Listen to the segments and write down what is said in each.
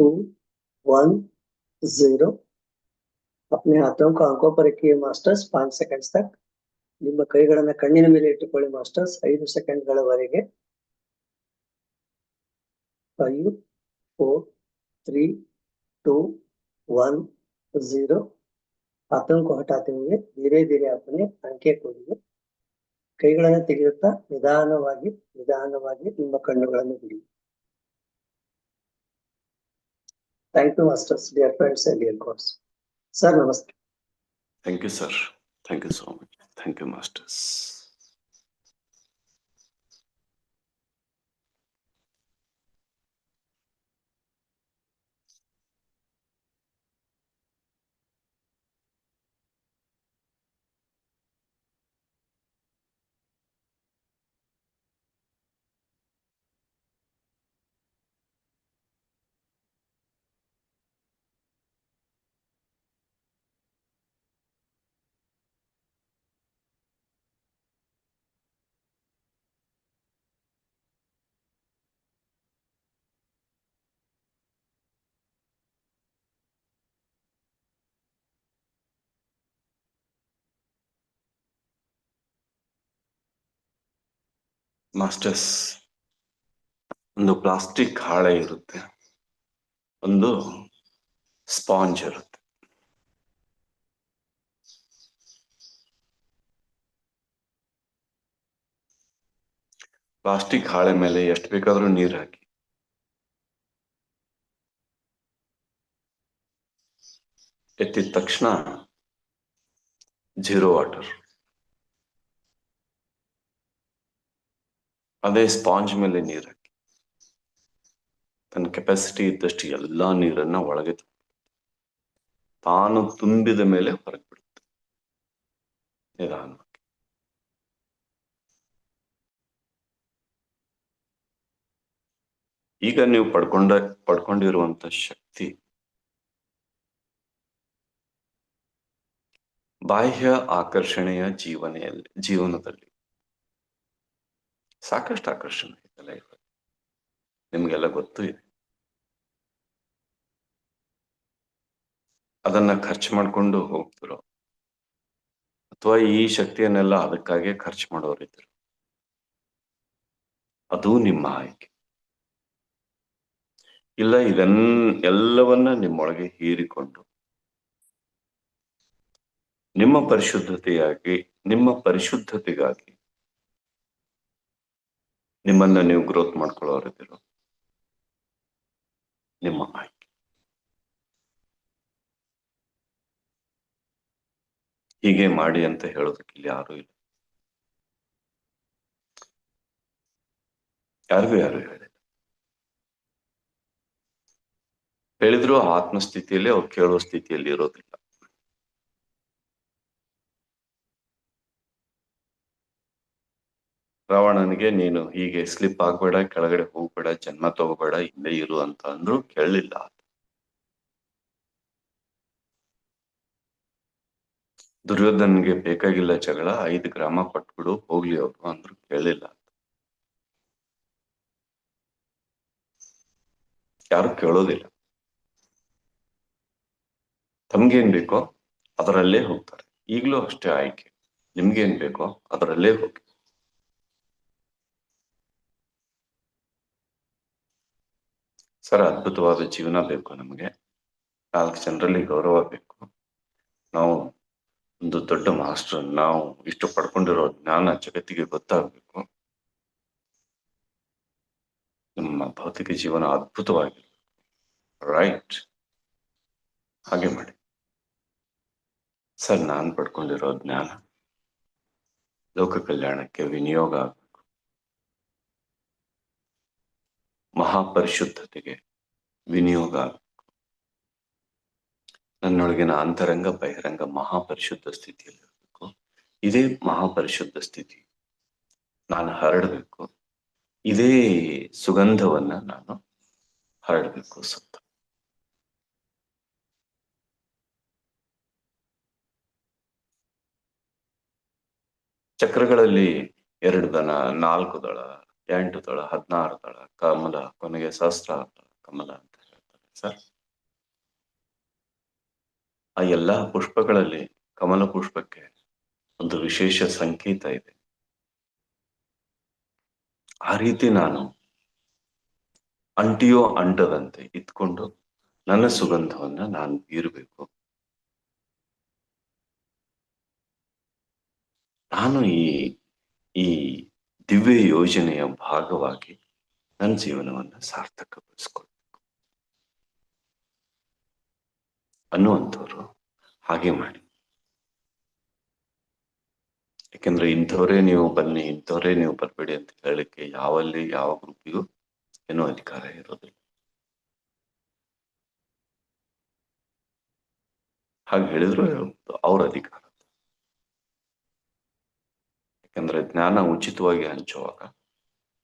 To one zero अपने हाथों को आंखों पर रखिए मास्टर्स पांच सेकंड्स तक ನಿಮ್ಮ ಕೈಗಳನ್ನ ಕಣ್ಣಿನ ಮೇಲೆ ಇಟ್ಟುಕೊಳ್ಳಿ ಮಾಸ್ಟರ್ಸ್ ಐದು ಸೆಕೆಂಡ್ಗಳವರೆಗೆ five four three two one zero हाथों को हटाते हुए धीरे धीरे अपने ಅಂಕೆ ಕೂಡಿಗೆ ಕೈಗಳನ್ನು ತೆಗೆಯುತ್ತಾ ನಿಧಾನವಾಗಿ ನಿಧಾನವಾಗಿ ನಿಮ್ಮ ಕಣ್ಣುಗಳನ್ನು ಬಿಡಿ Thank you, Masters, dear friends and dear course. Sir, namaste. Thank you, sir. Thank you so much. Thank you, Masters. Masters ಒಂದು ಪ್ಲಾಸ್ಟಿಕ್ ಹಾಳೆ ಇರುತ್ತೆ, ಒಂದು ಸ್ಪಾಂಜ್ ಇರುತ್ತೆ. ಪ್ಲಾಸ್ಟಿಕ್ ಹಾಳೆ ಮೇಲೆ ಎಷ್ಟು ಬೇಕಾದರೂ ನೀರು ಹಾಕಿ. ಎತ್ತಿದ ತಕ್ಷಣ ಜೀರೋ ವಾಟರ್. ಅದೇ ಸ್ಪಾಂಜ್ ಮೇಲೆ ನೀರು ಹಾಕಿ. ತನ್ನ ಕೆಪಾಸಿಟಿ ಇದ್ದಷ್ಟು ಎಲ್ಲಾ ನೀರನ್ನ ಒಳಗೆ. ತಾನು ತುಂಬಿದ ಮೇಲೆ ಹೊರಗೆ ಬಿಡುತ್ತೆ. ನಿಧಾನವಾಗಿ. ಈಗ ನೀವು ಪಡ್ಕೊಂಡ, ಪಡ್ಕೊಂಡಿರುವಂತ ಶಕ್ತಿ ಬಾಹ್ಯ ಆಕರ್ಷಣೆಯ ಜೀವನೆಯಲ್ಲಿ, ಜೀವನದಲ್ಲಿ. ಸಾಕಷ್ಟು ಆಕರ್ಷಣೆ ಇದೆ ಲೈಫ್ ನಿಮ್ಗೆಲ್ಲ ಗೊತ್ತು ಇದೆ. ಅದನ್ನ ಖರ್ಚು ಮಾಡ್ಕೊಂಡು ಹೋಗ್ತಿರೋ ಅಥವಾ ಈ ಶಕ್ತಿಯನ್ನೆಲ್ಲ ಅದಕ್ಕಾಗೆ ಖರ್ಚು ಮಾಡೋರಿದ್ರು ಅದು ನಿಮ್ಮ ಆಯ್ಕೆ. ಇಲ್ಲ, ಇದನ್ ಎಲ್ಲವನ್ನ ನಿಮ್ಮೊಳಗೆ ಹೀರಿಕೊಂಡು ನಿಮ್ಮ ಪರಿಶುದ್ಧತೆಯಾಗಿ, ನಿಮ್ಮ ಪರಿಶುದ್ಧತೆಗಾಗಿ ನಿಮ್ಮನ್ನ ನೀವು ಗ್ರೋತ್ ಮಾಡ್ಕೊಳ್ಳೋರಿದ್ದೀರೋ ನಿಮ್ಮ ಆಯ್ಕೆ. ಹೀಗೆ ಮಾಡಿ ಅಂತ ಹೇಳೋದಕ್ಕೆ ಇಲ್ಲಿ ಯಾರು ಇಲ್ಲ. ಯಾರಿಗೂ ಯಾರು ಹೇಳಿಲ್ಲ. ಹೇಳಿದ್ರು ಆತ್ಮಸ್ಥಿತಿಯಲ್ಲಿ ಅವ್ರು ಕೇಳುವ ಸ್ಥಿತಿಯಲ್ಲಿ ಇರೋದಿಲ್ಲ. ರಾವಣನಿಗೆ, ನೀನು ಹೀಗೆ ಸ್ಲಿಪ್ ಆಗ್ಬೇಡ, ಕೆಳಗಡೆ ಹೋಗ್ಬೇಡ, ಜನ್ಮ ತಗೋಬೇಡ, ಇಲ್ಲೇ ಇರು ಅಂತ ಅಂದ್ರು ಕೇಳಲಿಲ್ಲ ದುರ್ಯೋಧನ್ಗೆ ಬೇಕಾಗಿಲ್ಲ ಜಗಳ, ಐದು ಗ್ರಾಮ ಕೊಟ್ಬಿಡು, ಹೋಗ್ಲಿ ಅವರು ಅಂದ್ರು ಕೇಳಲಿಲ್ಲ ಯಾರು ಕೇಳೋದಿಲ್ಲ. ತಮ್ಗೇನ್ ಬೇಕೋ ಅದರಲ್ಲೇ ಹೋಗ್ತಾರೆ. ಈಗ್ಲೂ ಅಷ್ಟೇ ಆಯ್ಕೆ. ನಿಮ್ಗೇನ್ ಬೇಕೋ ಅದರಲ್ಲೇ ಹೋಗಿ. ಸರ್ ಅದ್ಭುತವಾದ ಜೀವನ ಬೇಕು ನಮಗೆ. ನಾಲ್ಕು ಜನರಲ್ಲಿ ಗೌರವ ಬೇಕು. ನಾವು ಒಂದು ದೊಡ್ಡ ಮಾಸ್ಟರ್, ನಾವು ಇಷ್ಟು ಪಡ್ಕೊಂಡಿರೋ ಜ್ಞಾನ ಜಗತ್ತಿಗೆ ಗೊತ್ತಾಗಬೇಕು. ನಮ್ಮ ಭೌತಿಕ ಜೀವನ ಅದ್ಭುತವಾಗಿರಬೇಕು. ರೈಟ್ ಹಾಗೆ ಮಾಡಿ. ಸರ್, ನಾನು ಪಡ್ಕೊಂಡಿರೋ ಜ್ಞಾನ, ಲೋಕ ಕಲ್ಯಾಣಕ್ಕೆ ವಿನಿಯೋಗ ಮಹಾಪರಿಶುದ್ಧತೆಗೆ ವಿನಿಯೋಗ ನನ್ನೊಳಗಿನ ಅಂತರಂಗ, ಬಹಿರಂಗ ಮಹಾಪರಿಶುದ್ಧ ಸ್ಥಿತಿಯಲ್ಲಿ ಇರಬೇಕು. ಇದೇ ಮಹಾಪರಿಶುದ್ಧ ಸ್ಥಿತಿ. ನಾನು ಹರಡಬೇಕು. ಇದೇ ಸುಗಂಧವನ್ನ ನಾನು ಹರಡಬೇಕು ಸುತ್ತ. ಚಕ್ರಗಳಲ್ಲಿ ಎರಡು ದನ ನಾಲ್ಕು ದಳ ಎಂಟು ತಳ, ಹದಿನಾರು ತಳ, ಕಮಲ, ಕೊನೆಗೆ ಸಹಸ್ರ ಕಮಲ ಅಂತ ಹೇಳ್ತಾರೆ ಸರ್. ಆ ಎಲ್ಲಾ ಪುಷ್ಪಗಳಲ್ಲಿ ಕಮಲ ಪುಷ್ಪಕ್ಕೆ ಒಂದು ವಿಶೇಷ ಸಂಕೇತ ಇದೆ. ಆ ರೀತಿ ನಾನು ಅಂಟಿಯೋ ಅಂಟದಂತೆ ಇದ್ಕೊಂಡು ನನ್ನ ಸುಗಂಧವನ್ನ ನಾನು ಬೀರಬೇಕು ನಾನು ಈ ಈ ದಿವ್ಯ ಯೋಜನೆಯ ಭಾಗವಾಗಿ ನನ್ನ ಜೀವನವನ್ನು ಸಾರ್ಥಕಗೊಳಿಸ್ಕೊಳ್ಬೇಕು ಅನ್ನುವಂಥವ್ರು ಹಾಗೆ ಮಾಡಿ. ಯಾಕೆಂದ್ರೆ ಇಂಥವರೇ ನೀವು ಬನ್ನಿ, ಇಂಥವರೇ ನೀವು ಬರಬೇಡಿ ಅಂತ ಹೇಳಕ್ಕೆ ಯಾವಲ್ಲಿ, ಯಾವ ಗ್ರೂಪಿಗೂ ಏನೋ ಅಧಿಕಾರ ಇರೋದಿಲ್ಲ. ಹಾಗೆ ಹೇಳಿದ್ರು ಅವ್ರ ಅಧಿಕಾರ. ಯಾಕಂದ್ರೆ ಜ್ಞಾನ ಉಚಿತವಾಗಿ ಹಂಚುವಾಗ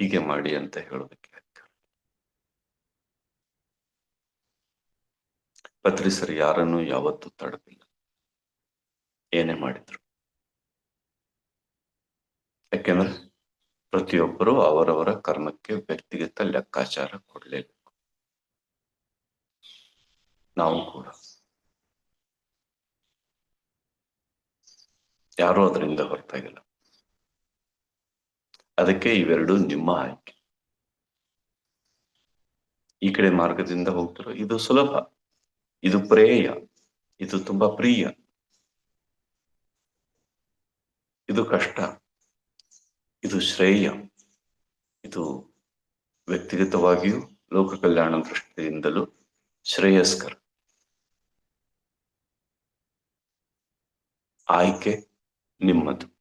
ಹೀಗೆ ಮಾಡಿ ಅಂತ ಹೇಳೋದಕ್ಕೆ ಪತ್ರಿಸರು ಯಾರನ್ನು ಯಾವತ್ತೂ ತಡಪಿಲ್ಲ ಏನೇ ಮಾಡಿದ್ರು. ಯಾಕೆಂದ್ರೆ ಪ್ರತಿಯೊಬ್ಬರು ಅವರವರ ಕರ್ಮಕ್ಕೆ ವ್ಯಕ್ತಿಗತ ಲೆಕ್ಕಾಚಾರ ಕೊಡಲೇಬೇಕು. ನಾವು ಕೂಡ. ಯಾರೂ ಅದರಿಂದ ಹೊರತಾಗಿಲ್ಲ. ಅದಕ್ಕೆ ಇವೆರಡು ನಿಮ್ಮ ಆಯ್ಕೆ. ಈ ಕಡೆ ಮಾರ್ಗದಿಂದ ಹೋಗ್ತಿರೋ, ಇದು ಸುಲಭ. ಇದು ಪ್ರೇಯ. ಇದು ತುಂಬಾ ಪ್ರಿಯ. ಇದು ಕಷ್ಟ. ಇದು ಶ್ರೇಯ. ಇದು ವ್ಯಕ್ತಿಗತವಾಗಿಯೂ ಲೋಕ ಕಲ್ಯಾಣ ದೃಷ್ಟಿಯಿಂದಲೂ ಶ್ರೇಯಸ್ಕರ. ಆಯ್ಕೆ ನಿಮ್ಮದು.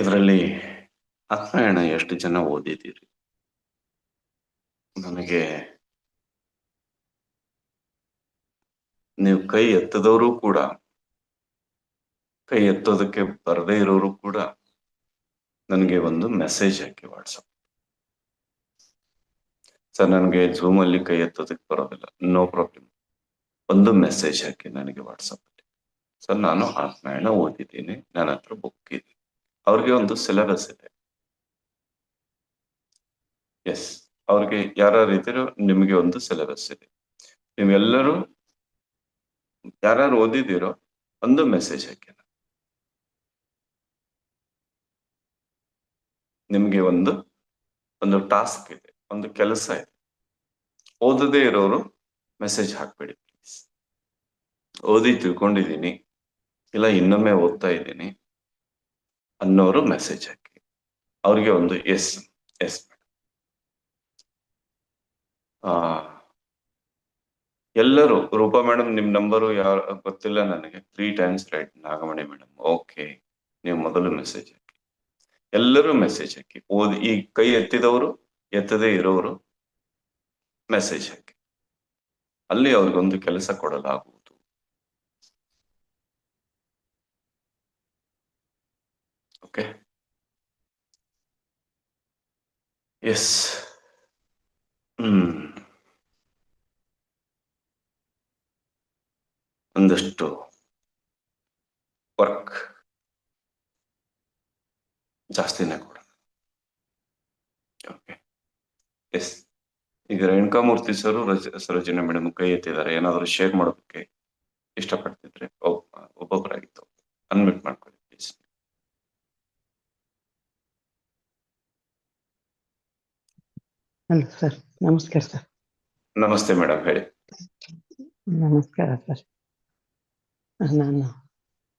ಇದರಲ್ಲಿ ಆತ್ಮಾಯಣ ಎಷ್ಟು ಜನ ಓದಿದ್ದೀರಿ? ನನಗೆ ನೀವು ಕೈ ಎತ್ತದವರು ಕೂಡ, ಕೈ ಎತ್ತೋದಕ್ಕೆ ಬರದೇ ಇರೋರು ಕೂಡ ನನಗೆ ಒಂದು ಮೆಸೇಜ್ ಹಾಕಿ ವಾಟ್ಸಪ್ ಸರ್, ನನಗೆ ಝೂಮ್ ಅಲ್ಲಿ ಕೈ ಎತ್ತೋದಕ್ಕೆ ಬರೋದಿಲ್ಲ. ನೋ ಪ್ರಾಬ್ಲಮ್ ಒಂದು ಮೆಸೇಜ್ ಹಾಕಿ ನನಗೆ ವಾಟ್ಸಪ್ ಸರ್, ನಾನು ಆತ್ಮಾಯಣ ಓದಿದ್ದೀನಿ. ನನ್ನ ಹತ್ರ ಬುಕ್ ಅವ್ರಿಗೆ ಒಂದು ಸಿಲೆಬಸ್ ಇದೆ. ಎಸ್ ಅವ್ರಿಗೆ ಯಾರ್ಯಾರು ಇದ್ದೀರೋ ನಿಮಗೆ ಒಂದು ಸಿಲೆಬಸ್ ಇದೆ. ನೀವೆಲ್ಲರೂ ಯಾರ್ಯಾರು ಓದಿದ್ದೀರೋ ಒಂದು ಮೆಸೇಜ್ ಹಾಕಿ ನಿಮಗೆ ಒಂದು ಒಂದು ಟಾಸ್ಕ್ ಇದೆ, ಒಂದು ಕೆಲಸ ಇದೆ. ಓದದೇ ಇರೋರು ಮೆಸೇಜ್ ಹಾಕ್ಬೇಡಿ ಪ್ಲೀಸ್ ಓದಿ ತಿಳ್ಕೊಂಡಿದ್ದೀನಿ, ಇಲ್ಲ ಇನ್ನೊಮ್ಮೆ ಓದ್ತಾ ಇದ್ದೀನಿ. ಅನ್ನೋರು ಮೆಸೇಜ್ ಹಾಕಿ. ಅವ್ರಿಗೆ ಒಂದು ಎಸ್ ಎಸ್ ಆ, ಎಲ್ಲರೂ, ರೂಪಾ ಮೇಡಮ್ ನಿಮ್ ನಂಬರು ಯಾರು, ಗೊತ್ತಿಲ್ಲ ನನಗೆ. Three times right Nagamani madam okay ನೀವು ಮೊದಲು ಮೆಸೇಜ್ ಹಾಕಿ. ಎಲ್ಲರೂ ಮೆಸೇಜ್ ಹಾಕಿ. ಓದಿ, ಈ ಕೈ ಎತ್ತಿದವರು, ಎತ್ತದೇ ಇರೋರು ಮೆಸೇಜ್ ಹಾಕಿ. ಅಲ್ಲಿ ಅವ್ರಿಗೊಂದು ಕೆಲಸ ಕೊಡಲಾಗುವುದು. ಓಕೆ ಎಸ್ ಹ್ಮ್ ಒಂದಷ್ಟು ವರ್ಕ್ ಜಾಸ್ತಿನೇ ಕೂಡ ಓಕೆ ಎಸ್ ಈಗ ರೇಣುಕಾಮೂರ್ತಿ ಸರ್ ಸರೋಜಿನಿ ಮೇಡಮ್ ಕೈ ಎತ್ತಿದ್ದಾರೆ. ಏನಾದರೂ ಶೇರ್ ಮಾಡೋದಕ್ಕೆ ಇಷ್ಟಪಡ್ತಿದ್ರೆ ಒಬ್ಬೊಬ್ಬರಾಗಿತ್ತು. ಅನ್ಮಿಟ್ ಮಾಡ್ಕೊಳ್ಳಿ ಪ್ಲೀಸ್ ಹಲೋ ಸರ್ ನಮಸ್ಕಾರ ಸರ್. ನಮಸ್ತೆ ಮೇಡಮ್ ಹೇಳಿ. ನಮಸ್ಕಾರ ಸರ್. ನಾನು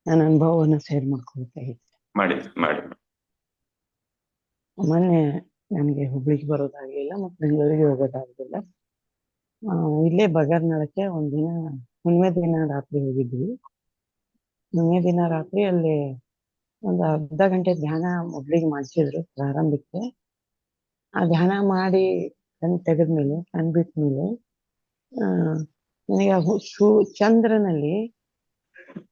ನನ್ನ ಅನುಭವವನ್ನು ಶೇರ್ ಮಾಡ್ಕೊಳ್ತಾ ಇದ್ದೆ. ಮಾಡಿ ಮಾಡಿ. ಮೊನ್ನೆ ನನಗೆ ಹುಬ್ಳಿಗೆ ಬರೋದಾಗಲಿಲ್ಲ ಮತ್ತು ಬೆಂಗಳೂರಿಗೆ ಹೋಗೋದಾಗಲಿಲ್ಲ. ಇಲ್ಲೇ ಬಗರ್ನಳಕ್ಕೆ ಒಂದಿನ ಹುಣ್ಣಿಮೆ ದಿನ ರಾತ್ರಿ ಹೋಗಿದ್ವಿ. ಹುಣ್ಣಿಮೆ ದಿನ ರಾತ್ರಿ ಅಲ್ಲಿ ಒಂದು ಅರ್ಧ ಗಂಟೆ ಧ್ಯಾನ ಮೊದಲಿಗೆ ಮಾಡಿಸಿದ್ರು ಪ್ರಾರಂಭಕ್ಕೆ ಆ ಧ್ಯಾನ ಮಾಡಿ ಕಣ್ ತೆಗೆದ್ಮೇಲೆ ಕಣ್ ಬಿಟ್ಮೇಲೆ ಆ, ನನಗೆ ಚಂದ್ರನಲ್ಲಿ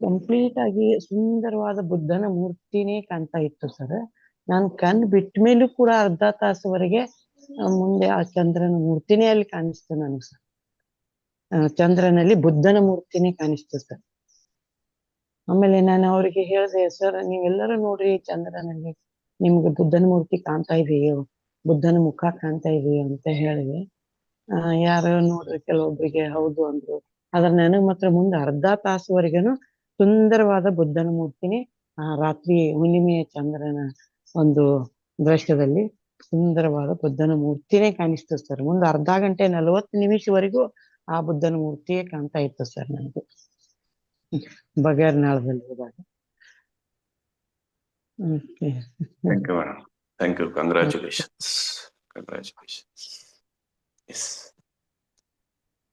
ಕಂಪ್ಲೀಟ್ ಆಗಿ ಸುಂದರವಾದ ಬುದ್ಧನ ಮೂರ್ತಿನೇ ಕಾಣ್ತಾ ಇತ್ತು ಸರ್ ನಾನು ಕಣ್ ಬಿಟ್ಟ ಮೇಲೂ ಕೂಡ ಅರ್ಧ ತಾಸುವರೆಗೆ ಮುಂದೆ ಆ ಚಂದ್ರನ ಮೂರ್ತಿನೇ ಅಲ್ಲಿ ಕಾಣಿಸ್ತು ನನಗೆ ಸರ್ ಚಂದ್ರನಲ್ಲಿ ಬುದ್ಧನ ಮೂರ್ತಿನೇ ಕಾಣಿಸ್ತು ಸರ್ ಆಮೇಲೆ ನಾನು ಅವರಿಗೆ ಹೇಳಿದೆ ಸರ್ ನೀವೆಲ್ಲರೂ ನೋಡ್ರಿ ಚಂದ್ರನಲ್ಲಿ ನಿಮ್ಗೆ ಬುದ್ಧನ ಮೂರ್ತಿ ಕಾಣ್ತಾ ಇದೆಯೋ? ಬುದ್ಧನ ಮುಖ ಕಾಣ್ತಾ ಇದೆ ಅಂತ ಹೇಳಿವಿ ಆ, ಯಾರು ನೋಡ್ರಿ ಕೆಲವೊಬ್ರಿಗೆ ಹೌದು ಅಂದ್ರು. ಆದ್ರೆ ನನಗ್ ಮಾತ್ರ ಮುಂದೆ ಅರ್ಧ ತಾಸುವರೆಗೂನು ಸುಂದರವಾದ ಬುದ್ಧನ ಮೂರ್ತಿನೇ ಆ ರಾತ್ರಿ ಹುಣ್ಣಿಮೆಯ ಚಂದ್ರನ ಒಂದು ದೃಶ್ಯದಲ್ಲಿ ಸುಂದರವಾದ ಬುದ್ಧನ ಮೂರ್ತಿನೇ ಕಾಣಿಸ್ತು ಸರ್. ಮುಂದೆ ಅರ್ಧ ಗಂಟೆ ನಲವತ್ತು ನಿಮಿಷವರೆಗೂ ಆ ಬುದ್ಧನ ಮೂರ್ತಿಯೇ ಕಾಣ್ತಾ ಇತ್ತು ಸರ್ ನನಗೆ. ಬಗರ್ನಾಳದಲ್ಲಿ ಹೋದಾಗ. Okay. Thank you Congratulations. Congratulations. Yes.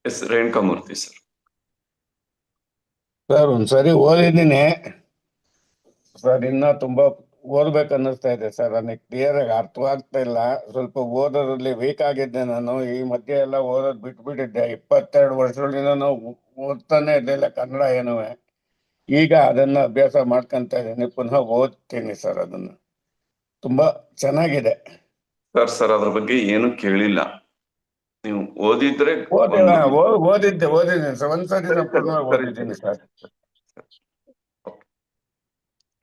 Yes, Renka yes yes Renuka Murthy sir sir ಒಂದ್ಸರಿ ಓದಿದ್ದೀನಿ. ಸರ್ ಇನ್ನ ತುಂಬಾ ಓದ್ಬೇಕು ಅನ್ನಿಸ್ತಾ ಇದೆ ಸರ್ ನನಗೆ ಕ್ಲಿಯರ್ ಆಗಿ ಅರ್ಥವಾಗ್ತಾ ಇಲ್ಲ. ಸ್ವಲ್ಪ ಓದೋದ್ರಲ್ಲಿ ವೀಕ್ ಆಗಿದ್ದೆ ನಾನು. ಈ ಮಧ್ಯೆ ಎಲ್ಲ ಓದೋದ್ ಬಿಟ್ಬಿಟ್ಟಿದ್ದೆ. ಇಪ್ಪತ್ತೆರಡು ವರ್ಷಗಳಿಂದ ನಾವು ಓದ್ತಾನೆ ಇರ್ಲಿಲ್ಲ ಕನ್ನಡ ಏನುವೆ ಈಗ ಅದನ್ನ ಅಭ್ಯಾಸ ಮಾಡ್ಕೊಂತ ಇದ್ದೀನಿ. ಪುನಃ ಓದ್ತೀನಿ ಸರ್ ಅದನ್ನ. ತುಂಬಾ ಚೆನ್ನಾಗಿದೆ. ಸರ್ ಸರ್ ಅದ್ರ ಬಗ್ಗೆ ಏನು ಕೇಳಿಲ್ಲ. ನೀವು ಓದಿದ್ರೆ ಓದಿದ್ದೆ ಓದಿದ್ದೀನಿ ಸರ್ ಒಂದ್ಸರಿ ಓದಿದ್ದೀನಿ sir.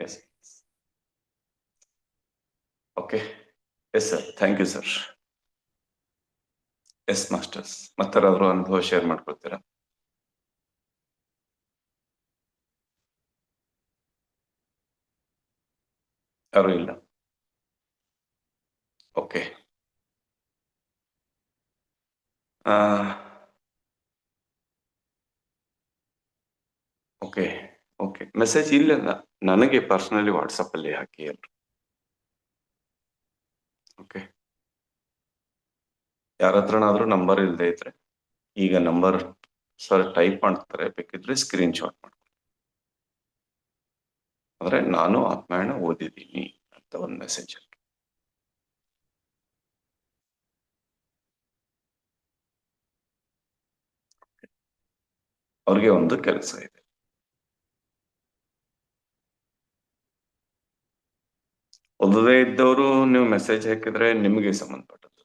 Yes okay yes sir thank you sir yes masters ಮತ್ತಾರಾದ್ರೂ ಅನುಭವ ಶೇರ್ ಮಾಡ್ಕೊಳ್ತೀರಾ ಯಾರು ಇಲ್ಲ. ಓಕೆ ಓಕೆ ಓಕೆ ಮೆಸೇಜ್ ಇಲ್ಲ ನನಗೆ ಪರ್ಸನಲಿ ವಾಟ್ಸಪ್ಪಲ್ಲಿ ಹಾಕಿ ಓಕೆ ಯಾರ ಹತ್ರನಾದ್ರೂ ನಂಬರ್ ಇಲ್ಲದೆ ಇದ್ರೆ, ಈಗ ನಂಬರ್ ಸರ್ ಟೈಪ್ ಮಾಡ್ತಾರೆ, ಬೇಕಿದ್ರೆ ಸ್ಕ್ರೀನ್ ಶಾಟ್ ಮಾಡ್ಕೊಳ್ಳಿ ಅಂದ್ರೆ ನಾನು ಆತ್ಮಾಯಣ ಓದಿದ್ದೀನಿ ಅಂತ ಒಂದು ಮೆಸೇಜ್ ಅವ್ರಿಗೆ ಒಂದು ಕೆಲಸ ಇದೆ. ಓದದೇ ಇದ್ದವರು ನೀವು ಮೆಸೇಜ್ ಹಾಕಿದ್ರೆ ನಿಮಗೆ ಸಂಬಂಧಪಟ್ಟದ್ದು.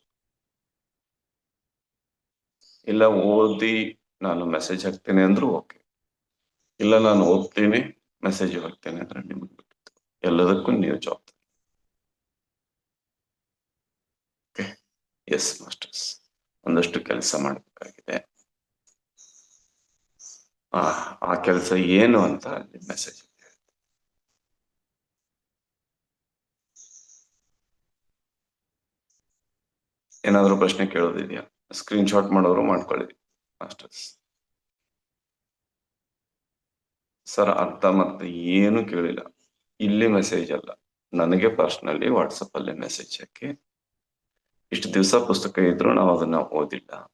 ಇಲ್ಲ ಓದಿ ನಾನು ಮೆಸೇಜ್ ಹಾಕ್ತೇನೆ ಅಂದ್ರೂ ಓಕೆ ಇಲ್ಲ ನಾನು ಓದ್ತೀನಿ ಮೆಸೇಜ್ ಹಾಕ್ತೇನೆ ಅಂದ್ರೆ ನಿಮಗೆ ಎಲ್ಲದಕ್ಕೂ ನೀವು ಜವಾಬ್ದಾರಿ. ಎಸ್ ಮಾಸ್ಟರ್ಸ್ ಒಂದಷ್ಟು ಕೆಲಸ ಮಾಡಬೇಕಾಗಿದೆ. ಆ ಕೆಲಸ ಏನು ಅಂತ ಅಲ್ಲಿ ಮೆಸೇಜ್ ಏನಾದರೂ ಪ್ರಶ್ನೆ ಕೇಳೋದಿದೆಯಾ? ಸ್ಕ್ರೀನ್ ಶಾಟ್ ಮಾಡೋರು ಮಾಡ್ಕೊಳ್ಳಿ. ಮಾಸ್ಟರ್ಸ್ ಸರ್, ಅರ್ಥ ಮತ್ತೆ ಏನು ಕೇಳಿಲ್ಲ. ಇಲ್ಲಿ ಮೆಸೇಜ್ ಅಲ್ಲ. ನನಗೆ ಪರ್ಸನಲಿ ವಾಟ್ಸಪ್ ಅಲ್ಲಿ ಮೆಸೇಜ್ ಹಾಕಿ. ಇಷ್ಟು ದಿವಸ ಪುಸ್ತಕ ಇದ್ರು ನಾವು ಅದನ್ನ ಓದಿಲ್ಲ.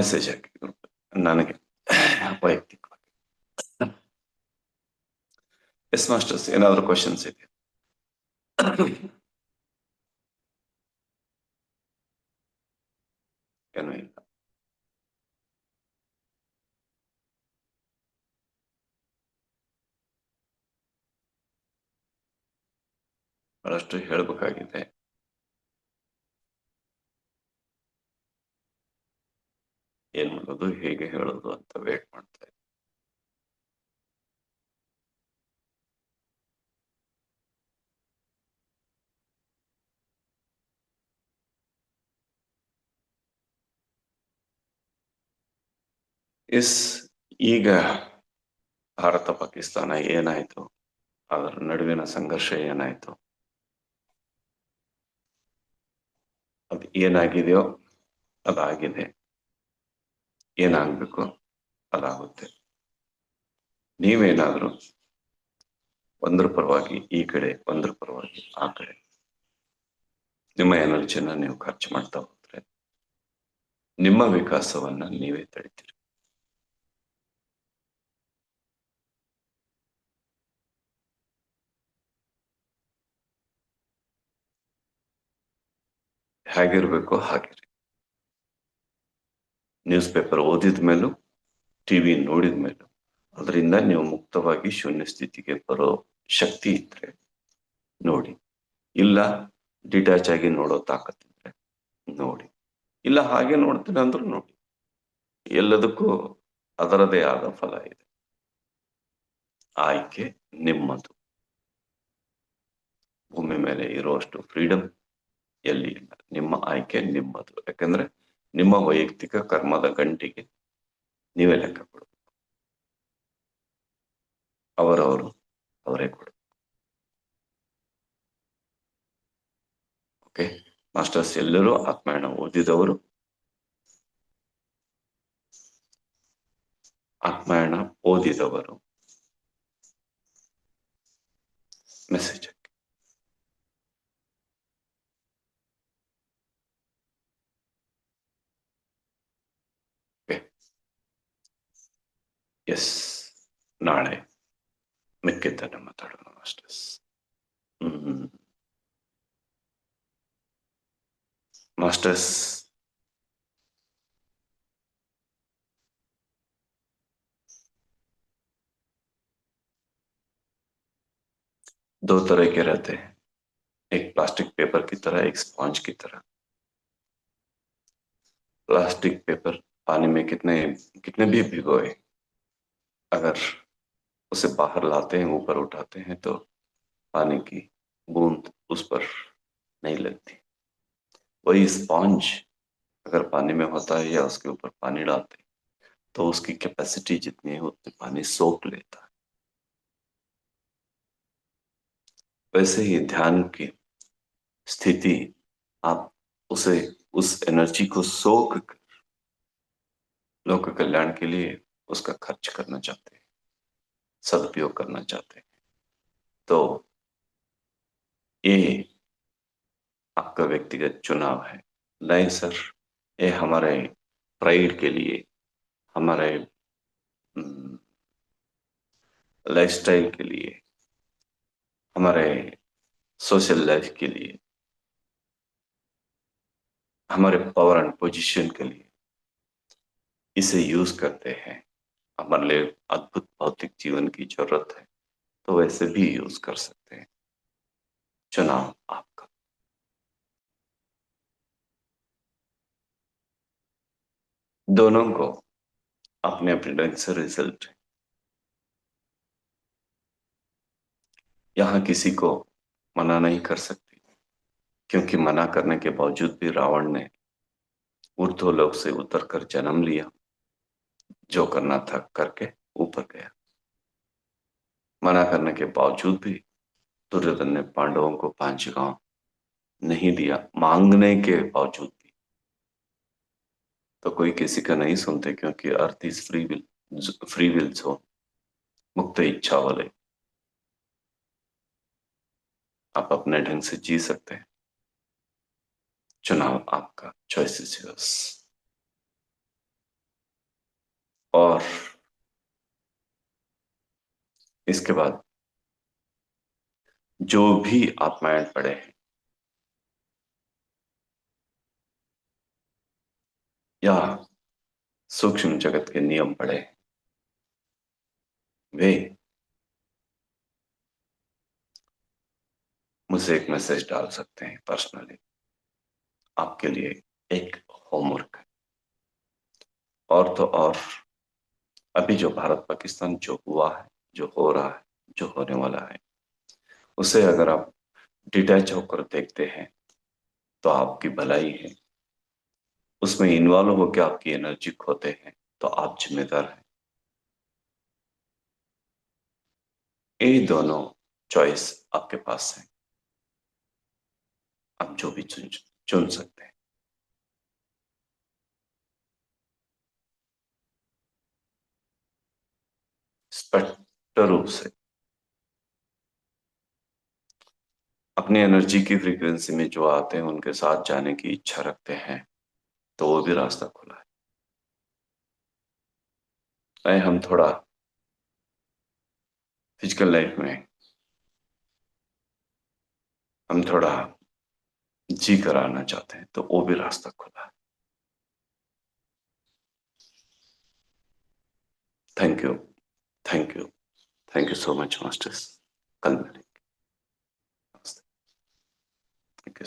ಮೆಸೇಜ್ ಹಾಕಿದ್ರು ನನಗೆ ವೈಯಕ್ತಿಕವಾಗಿ. ಎಸ್ ಮಾಸ್ಟರ್ಸ್ ಏನಾದರೂ ಕ್ವಶನ್ಸ್ ಇದೆ ಏನೂ ಇಲ್ಲ. ಬಹಳಷ್ಟು ಹೇಳಬೇಕಾಗಿದೆ. ಏನ್ ಮಾಡೋದು, ಹೇಗೆ ಹೇಳೋದು ಅಂತ ವೇಟ್ ಮಾಡ್ತಾ ಇದ್ದೆ. ಎಸ್, ಈಗ ಭಾರತ, ಪಾಕಿಸ್ತಾನ ಏನಾಯ್ತು? ಅದರ ನಡುವಿನ ಸಂಘರ್ಷ ಏನಾಯ್ತು? ಅದು ಏನಾಗಿದೆಯೋ ಅದಾಗಿದೆ. ಏನಾಗ್ಬೇಕು ಅದಾಗುತ್ತೆ. ನೀವೇನಾದರೂ ಒಂದ್ರ ಪರವಾಗಿ ಈ ಕಡೆ, ಒಂದ್ರ ಪರವಾಗಿ ಆ ಕಡೆ. ನಿಮ್ಮ ಎನರ್ಜಿನ ನೀವು ಖರ್ಚು ಮಾಡ್ತಾ ಹೋದ್ರೆ ನಿಮ್ಮ ವಿಕಾಸವನ್ನ ನೀವೇ ತಡಿತೀರಿ. ಹೇಗಿರ್ಬೇಕು ಹಾಗಿರಿ. ನ್ಯೂಸ್ ಪೇಪರ್ ಓದಿದ ಮೇಲೂ ಟಿವಿ ನೋಡಿದ ಮೇಲೂ ಅದರಿಂದ ನೀವು ಮುಕ್ತವಾಗಿ ಶೂನ್ಯ ಸ್ಥಿತಿಗೆ ಬರೋ ಶಕ್ತಿ ಇದ್ರೆ ನೋಡಿ. ಇಲ್ಲ ಡಿಟ್ಯಾಚ್ ಆಗಿ ನೋಡೋ ತಾಕತ್ತಿದ್ರೆ ನೋಡಿ. ಇಲ್ಲ ಹಾಗೆ ನೋಡ್ತೀನಿ ಅಂದ್ರೂ ನೋಡಿ. ಎಲ್ಲದಕ್ಕೂ ಅದರದೇ ಆದ ಫಲ ಇದೆ. ಆಯ್ಕೆ ನಿಮ್ಮದು. ಭೂಮಿ ಮೇಲೆ ಇರುವಷ್ಟು ಫ್ರೀಡಮ್ ಎಲ್ಲಿ ಇಲ್ಲ. ನಿಮ್ಮ ಆಯ್ಕೆ ನಿಮ್ಮದು. ಯಾಕಂದ್ರೆ ನಿಮ್ಮ ವೈಯಕ್ತಿಕ ಕರ್ಮದ ಗಂಟಿಗೆ ನೀವೇ ಲೆಕ್ಕ ಕೊಡಬೇಕು. ಅವರವರು ಅವರೇ ಕೊಡಬೇಕು. ಓಕೆ ಮಾಸ್ಟರ್ಸ್ ಎಲ್ಲರೂ ಆತ್ಮಾಯಣ ಓದಿದವರು. ಆತ್ಮಾಯಣ ಓದಿದವರು. ಮೆಸೇಜ್ ಎಸ್ ನಾಳೆ ಮಿಕ್ಕಿದ್ದನ್ನು ಮಾತಾಡೋಣ ಮಾಸ್ಟರ್ಸ್ ಹ್ಮ್ ಮಾಸ್ಟರ್ಸ್ दो तरह के रहते हैं एक प्लास्टिक पेपर की तरह एक स्पॉन्ज की तरह प्लास्टिक पेपर पानी में कितने कितने भी भिगोए अगर उसे बाहर लाते हैं, ऊपर उठाते हैं तो पानी की बूंद उस पर नहीं लगती। वही स्पॉन्ज अगर पानी में होता है या उसके ऊपर पानी डालते हैं तो उसकी कैपेसिटी जितनी है, उतनी पानी सोख लेता है। वैसे ही ध्यान की स्थिति, आप उसे उस एनर्जी को सोख कर लोक कल्याण के लिए उसका खर्च करना चाहते हैं, सदुपयोग करना चाहते हैं। तो ये आपका व्यक्तिगत चुनाव है। नहीं सर, ये हमारे प्राइड के लिए, हमारे लाइफस्टाइल के लिए, हमारे सोशल लाइफ के लिए, हमारे पावर एंड पोजीशन के लिए इसे यूज़ करते हैं। हमारे लिए अद्भुत भौतिक जीवन की ज़रूरत है तो वैसे भी यूज़ कर सकते हैं। चुनाव आपका। दोनों को अपने अपने ढंग से रिज़ल्ट है। यहाँ किसी को मना नहीं कर सकती, क्योंकि मना करने के बावजूद भी रावण ने ऊर्ध्वलोक से उतर कर जन्म लिया। जो करना था करके ऊपर गया। मना करने के बावजूद भी दुर्योधन ने पांडवों को पाँच गाँव नहीं दिया, मांगने के बावजूद भी। तो कोई किसी का नहीं सुनते क्योंकि earth is free will free will zone मुक्त इच्छा वाले। आप अपने ढंग से जी सकते हैं। चुनाव आपका चॉइस इज़ योर्स और इसके बाद जो भी आप माइंड पड़े हैं, या सूक्ष्म जगत के नियम पड़े वे मुझे एक मैसेज डाल सकते हैं पर्सनली आपके लिए एक होमवर्क और तो और अभी जो भारत पाकिस्तान जो हुआ है, जो हो रहा है, जो होने वाला है, उसे अगर आप डिटैच होकर देखते हैं तो आपकी भलाई है। उसमें इन्वॉल्व होकर आपकी एनर्जी खोते हैं तो आप जिम्मेदार हैं। ये दोनों चॉइस आपके पास है। आप जो भी चुन चुन सकते हैं। स्पष्ट रूप से। अपनी एनर्जी की फ्रीक्वेंसी में जो आते हैं, उनके साथ जाने की इच्छा रखते हैं तो वो भी रास्ता खुला है। नहीं हम थोड़ा फ़िज़िकल लाइफ में, हम थोड़ा जी कराना चाहते हैं तो वो भी रास्ता खुला है। Thank you Thank you. Thank you so much, Masters. Thank you.